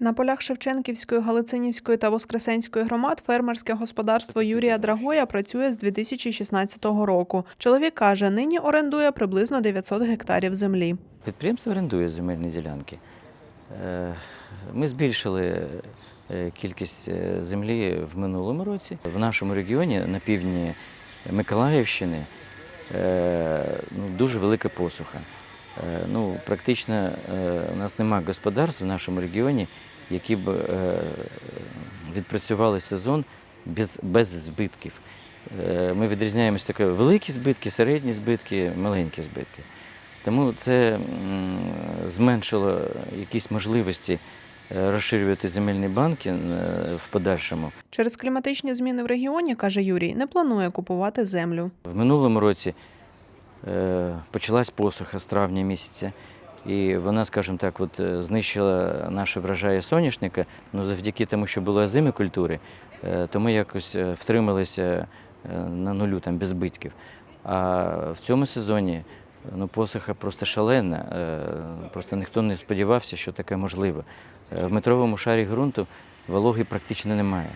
На полях Шевченківської, Галицинівської та Воскресенської громад фермерське господарство Юрія Драгоя працює з 2016 року. Чоловік каже, нині орендує приблизно 900 гектарів землі. Підприємство орендує земельні ділянки. Е, Ми збільшили е, кількість е, землі в минулому році. В нашому регіоні на півдні Миколаївщини ну, дуже велика посуха. Е, Ну, практично е, у нас немає господарств в нашому регіоні, які б е, відпрацювали сезон без, без збитків. Ми відрізняємось таке великі збитки, середні збитки, маленькі збитки. Тому це зменшило якісь можливості розширювати земельні банки в подальшому. Через кліматичні зміни в регіоні, каже Юрій, не планує купувати землю. В минулому році почалась посуха з травня місяця, і вона, скажімо так, от, е, знищила наші врожаї соняшника, ну, завдяки тому, що були озимі культури, е, то ми якось е, втрималися е, на нулю, там, без збитків. А в цьому сезоні ну, посуха просто шалена, е, просто ніхто не сподівався, що таке можливо. Е, В метровому шарі ґрунту вологи практично немає.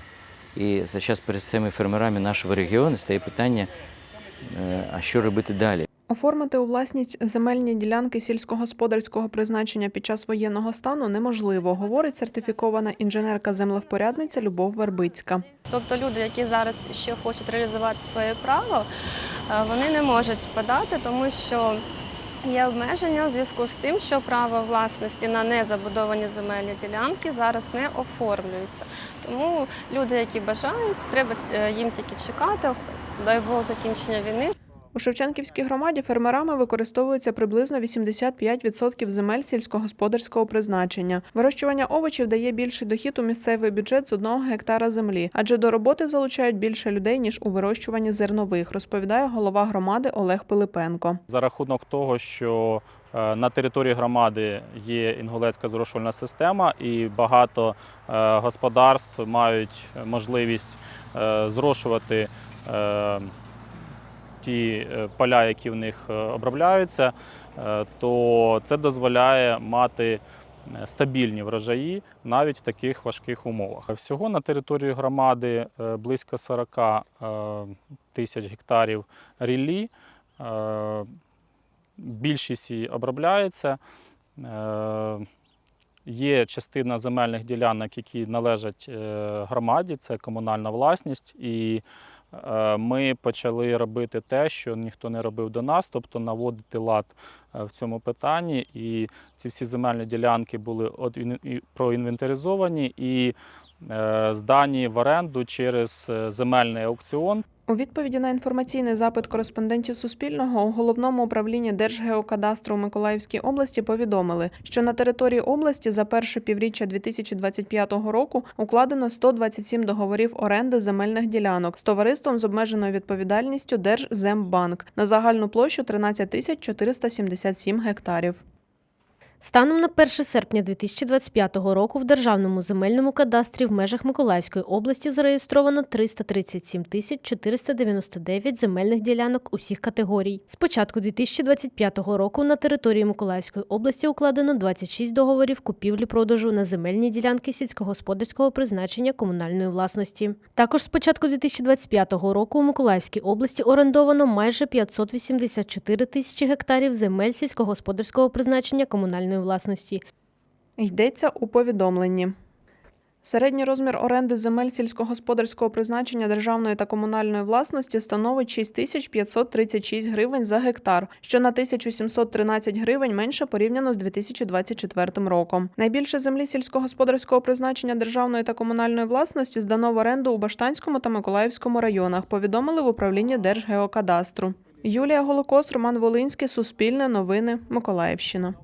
І зараз перед цими фермерами нашого регіону стає питання, Е, А що робити далі? Оформити у власність земельні ділянки сільськогосподарського призначення під час воєнного стану неможливо, говорить сертифікована інженерка-землевпорядниця Любов Вербицька. Тобто люди, які зараз ще хочуть реалізувати своє право, е, вони не можуть подати, тому що є обмеження в зв'язку з тим, що право власності на незабудовані земельні ділянки зараз не оформлюється. Тому люди, які бажають, треба е, їм тільки чекати, дай Бог закінчення війни, У Шевченківській громаді фермерами використовується приблизно 85% земель сільськогосподарського призначення. Вирощування овочів дає більший дохід у місцевий бюджет з одного гектара землі, адже до роботи залучають більше людей ніж у вирощуванні зернових, розповідає голова громади Олег Пилипенко. За рахунок того, що е, на території громади є інгулецька зрошувальна система, і багато е, господарств мають можливість е, зрошувати ті е, поля, які в них е, обробляються, е, то це дозволяє мати стабільні врожаї навіть в таких важких умовах. Всього на території громади близько 40 е, тисяч гектарів ріллі. Більшість її обробляється. Є частина земельних ділянок, які належать громаді, це комунальна власність. І ми почали робити те, що ніхто не робив до нас, тобто наводити лад е, в цьому питанні. І ці всі земельні ділянки були проінвентаризовані і е, здані в оренду через е, земельний аукціон. У відповіді на інформаційний запит кореспондентів Суспільного у головному управлінні Держгеокадастру у Миколаївській області повідомили, що на території області за перше півріччя 2025 року укладено 127 договорів оренди земельних ділянок з товариством з обмеженою відповідальністю Держзембанк на загальну площу 13 тисяч 477 гектарів. Станом на 1 серпня 2025 року в Державному земельному кадастрі в межах Миколаївської області зареєстровано 337 тисяч 499 земельних ділянок усіх категорій. З початку 2025 року на території Миколаївської області укладено 26 договорів купівлі-продажу на земельні ділянки сільськогосподарського призначення комунальної власності. Також з початку 2025 року у Миколаївській області орендовано майже 584 тисячі гектарів земель сільськогосподарського призначення комунальної власності. Йдеться у повідомленні. Середній розмір оренди земель сільськогосподарського призначення державної та комунальної власності становить 6536 гривень за гектар, що на 1713 гривень менше порівняно з 2024 роком. Найбільше землі сільськогосподарського призначення державної та комунальної власності здано в оренду у Баштанському та Миколаївському районах, повідомили в управлінні Держгеокадастру. Юлія Голокос, Роман Волинський, Суспільне новини, Миколаївщина.